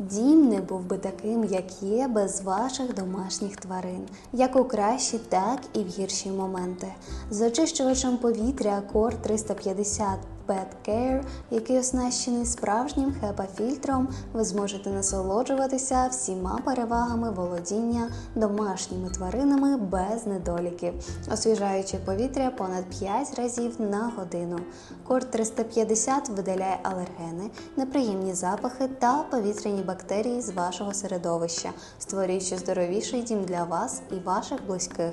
Дім не був би таким, як є, без ваших домашніх тварин, як у кращі, так і в гірші моменти. З очищувачем повітря Core 350 Pet Care, який оснащений справжнім HEPA-фільтром, ви зможете насолоджуватися всіма перевагами володіння домашніми тваринами без недоліків, освіжаючи повітря понад 5 разів на годину. Core 350 видаляє алергени, неприємні запахи та повітряні бактерії з вашого середовища, створюючи здоровіший дім для вас і ваших близьких.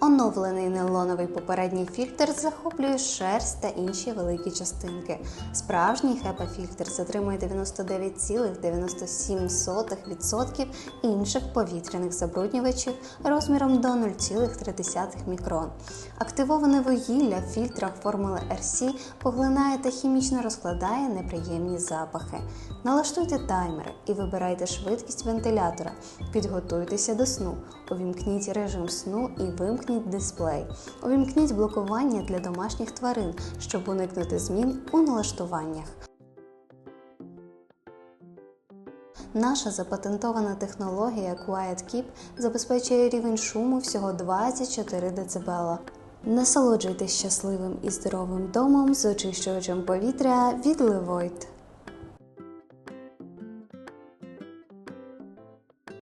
Оновлений нейлоновий попередній фільтр захоплює шерсть та інші великі частинки. Справжній HEPA-фільтр затримує 99,97% інших повітряних забруднювачів розміром до 0,3 мікрон. Активоване вугілля в фільтрах формули RC поглинає та хімічно розкладає неприємні запахи. Налаштуйте таймер і вибирайте швидкість вентилятора. Підготуйтеся до сну. Увімкніть режим сну і вимкніть дисплей. Увімкніть блокування для домашніх тварин, щоб уникнути змін у налаштуваннях. Наша запатентована технологія Quiet Keep забезпечує рівень шуму всього 24 дБ. Насолоджуйтесь щасливим і здоровим домом з очищувачем повітря від Levoit.